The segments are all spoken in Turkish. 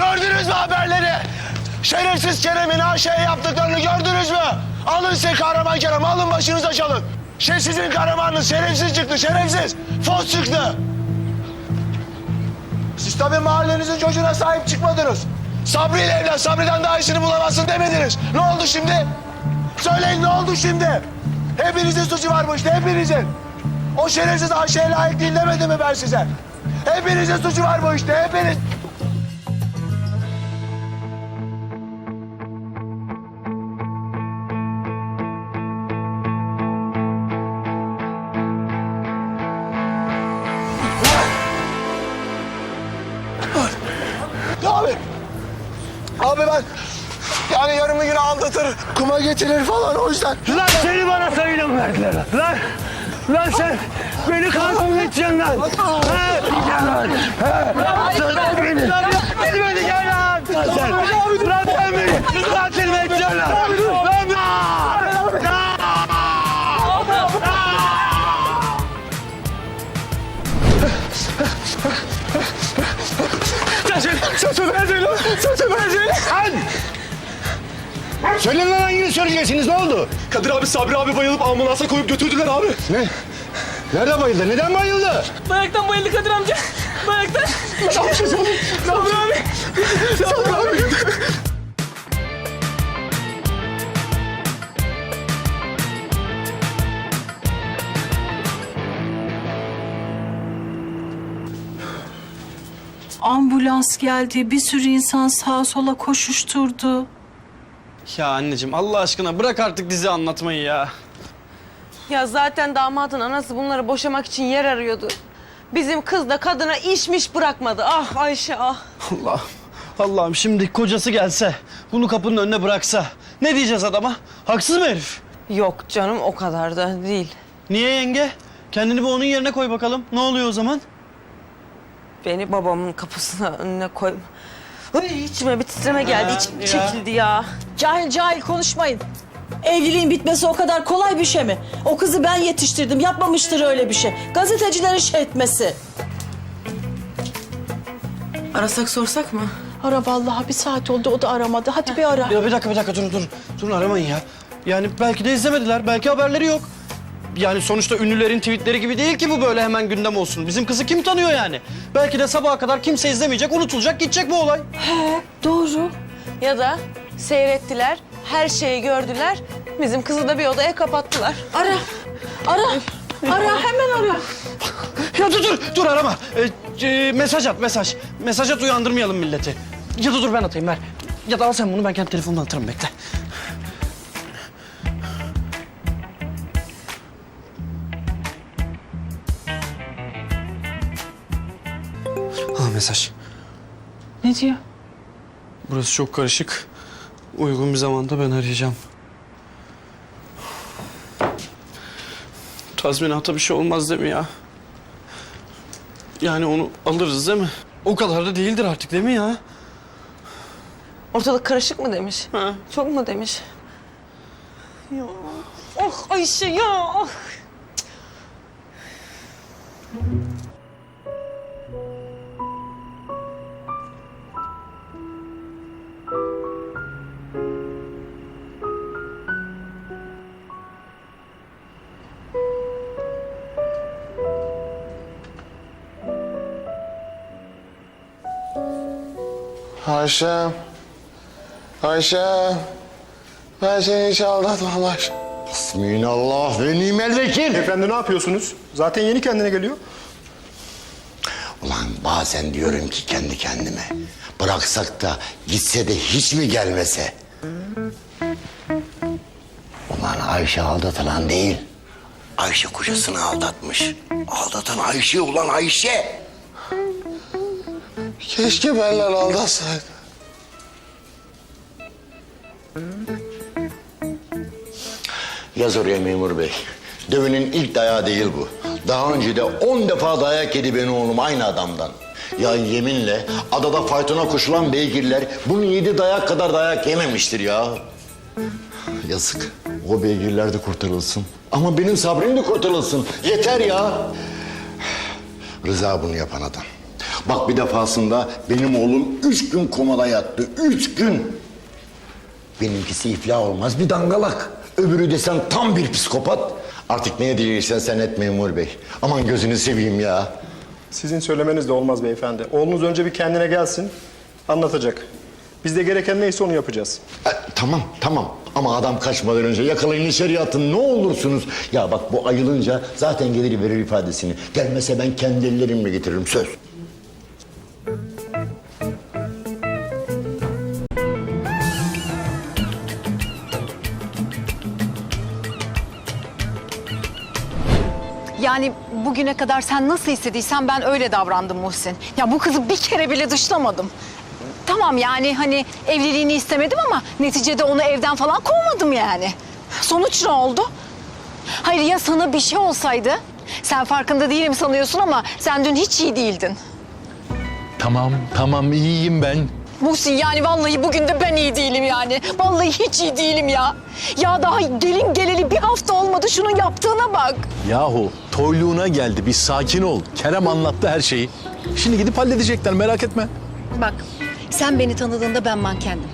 Gördünüz mü haberleri? Şerefsiz Kerem'in Ayşe'ye yaptıklarını gördünüz mü? Alın size kahraman Kerem, alın başınıza çalın. Şey sizin kahramanınız şerefsiz çıktı, şerefsiz. Fos çıktı. Siz tabii mahallenizin çocuğuna sahip çıkmadınız. Sabri ile evlen, Sabri'den daha iyisini bulamazsın demediniz. Ne oldu şimdi? Söyleyin ne oldu şimdi? Hepinizin suçu varmış, hepinizin. O şerefsiz Ayşe'ye layık değil demedim mi ben size? Hepinizin suçu var bu işte, hepiniz. Abi ben yani yarım gün aldatır, kuma getirir falan o yüzden. Lan seni bana sayıyla verdiler. Lan, lan sen beni kanun edeceksin lan. He? Gel lan. He? Sen beni. Beni beni gel lan. Lan sen. Lan sen beni. Lan seni edeceksin lan. Lan Sözü verdin lan, sözü verdin. Söyleyin lan hangini söyleyeceksiniz ne oldu? Kadir abi Sabri abi bayılıp ambulansa koyup götürdüler abi. Ne? Nerede bayıldı? Neden bayıldı? Bayaktan bayıldı Kadir amca. Bayaktan. Sabri abi. Sabri Ambulans geldi, bir sürü insan sağa sola koşuşturdu. Ya anneciğim Allah aşkına bırak artık dizi anlatmayı ya. Ya zaten damadın anası bunları boşamak için yer arıyordu. Bizim kız da kadına işmiş bırakmadı. Ah Ayşe ah. Allah Allah'ım şimdi kocası gelse bunu kapının önüne bıraksa ne diyeceğiz adama? Haksız mı herif? Yok canım o kadar da değil. Niye yenge? Kendini bir onun yerine koy bakalım. Ne oluyor o zaman? Beni babamın kapısına önüne koy. Ay, içime bir titreme geldi. İçim ya. çekildi ya. Cahil cahil konuşmayın. Evliliğin bitmesi o kadar kolay bir şey mi? O kızı ben yetiştirdim. Yapmamıştır öyle bir şey. Gazetecilerin şey etmesi. Arasak sorsak mı? Ara vallahi bir saat oldu o da aramadı. Hadi bir ara. Ya bir dakika bir dakika durun durun. Durun aramayın ya. Yani belki de izlemediler. Belki haberleri yok. Yani sonuçta ünlülerin tweetleri gibi değil ki bu böyle hemen gündem olsun. Bizim kızı kim tanıyor yani? Belki de sabaha kadar kimse izlemeyecek, unutulacak, gidecek bu olay. Doğru. Ya da seyrettiler, her şeyi gördüler. Bizim kızı da bir odaya kapattılar. Ara. Ara. Ara hemen ara. Ya dur dur dur arama. Ee, e, mesaj at mesaj. Mesaj at uyandırmayalım milleti. Ya da dur ben atayım ver. Ya da al sen bunu ben kendi telefonumdan atarım bekle. Mesaj. Ne diyor? Burası çok karışık. Uygun bir zamanda ben arayacağım. Tazminata bir şey olmaz değil mi ya? Yani onu alırız değil mi? O kadar da değildir artık değil mi ya? Ortalık karışık mı demiş? Ha. Çok mu demiş? Ya. Oh Ayşe ya. ah. Ayşe. Ayşe. Ben seni hiç aldatmam Ayşe. Bismillah ve nimel vekil. Efendi ne yapıyorsunuz? Zaten yeni kendine geliyor. Ulan bazen diyorum ki kendi kendime. Bıraksak da gitse de hiç mi gelmese? Ulan Ayşe aldatılan değil. Ayşe kocasını aldatmış. Aldatan Ayşe ulan Ayşe. Keşke benimle aldatsaydı. Yaz oraya memur bey. Dövünün ilk dayağı değil bu. Daha önce de on defa dayak yedi benim oğlum aynı adamdan. Ya yeminle adada faytona koşulan beygirler bunun yedi dayak kadar dayak yememiştir ya. Yazık. O beygirler de kurtarılsın. Ama benim sabrım da kurtarılsın. Yeter ya. Rıza bunu yapan adam. Bak bir defasında benim oğlum üç gün komada yattı. Üç gün. Benimkisi iflah olmaz bir dangalak. Öbürü desen tam bir psikopat. Artık ne diyeceksen sen et memur bey. Aman gözünü seveyim ya. Sizin söylemeniz de olmaz beyefendi. Oğlunuz önce bir kendine gelsin, anlatacak. Biz de gereken neyse onu yapacağız. E, tamam tamam ama adam kaçmadan önce yakalayın içeri atın ne olursunuz. Ya bak bu ayılınca zaten gelir verir ifadesini. Gelmese ben kendi ellerimle getiririm söz. Yani bugüne kadar sen nasıl istediysen ben öyle davrandım Muhsin. Ya bu kızı bir kere bile dışlamadım. Tamam yani hani evliliğini istemedim ama neticede onu evden falan kovmadım yani. Sonuç ne oldu? Hayır ya sana bir şey olsaydı? Sen farkında değilim sanıyorsun ama sen dün hiç iyi değildin. Tamam, tamam iyiyim ben. Muhsin yani vallahi bugün de ben iyi değilim yani. Vallahi hiç iyi değilim ya. Ya daha gelin geleli bir hafta olmadı şunun yaptığına bak. Yahu toyluğuna geldi bir sakin ol. Kerem anlattı her şeyi. Şimdi gidip halledecekler merak etme. Bak sen beni tanıdığında ben mankendim.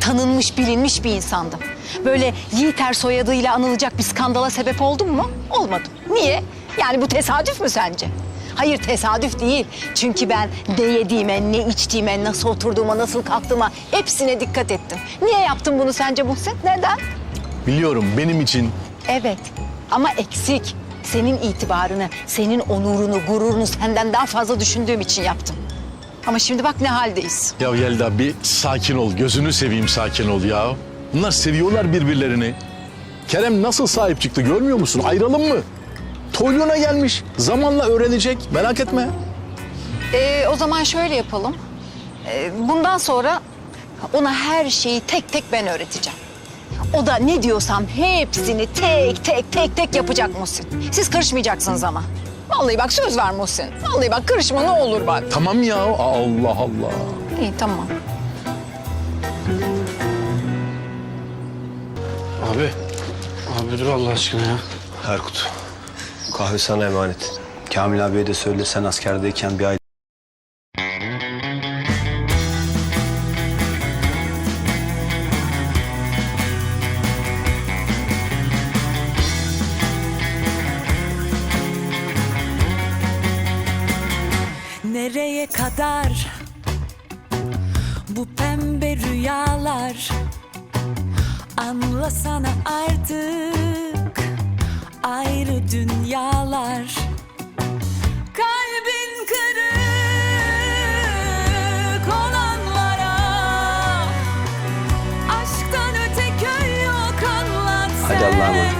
Tanınmış bilinmiş bir insandım. Böyle Yiğiter soyadıyla anılacak bir skandala sebep oldum mu? Olmadım. Niye? Yani bu tesadüf mü sence? Hayır tesadüf değil. Çünkü ben ne yediğime, ne içtiğime, nasıl oturduğuma, nasıl kalktığıma hepsine dikkat ettim. Niye yaptın bunu sence Muhsin? Neden? Biliyorum benim için Evet ama eksik. Senin itibarını, senin onurunu, gururunu senden daha fazla düşündüğüm için yaptım. Ama şimdi bak ne haldeyiz. ya Yelda bir sakin ol. Gözünü seveyim sakin ol ya. Bunlar seviyorlar birbirlerini. Kerem nasıl sahip çıktı görmüyor musun? Ayrılın mı? Toyluğuna gelmiş. Zamanla öğrenecek. Merak etme. Ee, o zaman şöyle yapalım. Ee, bundan sonra ona her şeyi tek tek ben öğreteceğim. O da ne diyorsam hepsini tek tek tek tek yapacak Muhsin. Siz karışmayacaksınız ama. Vallahi bak söz ver Muhsin. Vallahi bak karışma ne olur bak. Tamam ya. Allah Allah. İyi tamam. Abi. Abi dur Allah aşkına ya. Erkut, kahve sana emanet. Kamil abiye de söyle sen askerdeyken bir ay kadar. Bu pembe rüyalar Anlasana artık. Ayrı dünyalar Kalbin kırık olanlara. Aşktan öte köy yok anlat Hadi Allah'a emanet.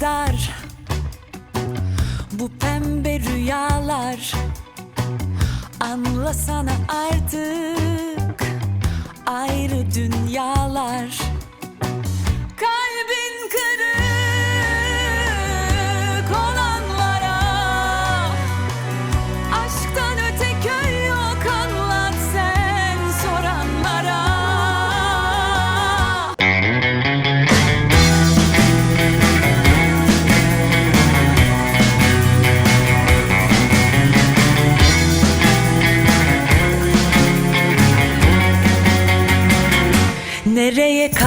kadar. Bu pembe rüyalar Anlasana artık. Ayrı dünyalar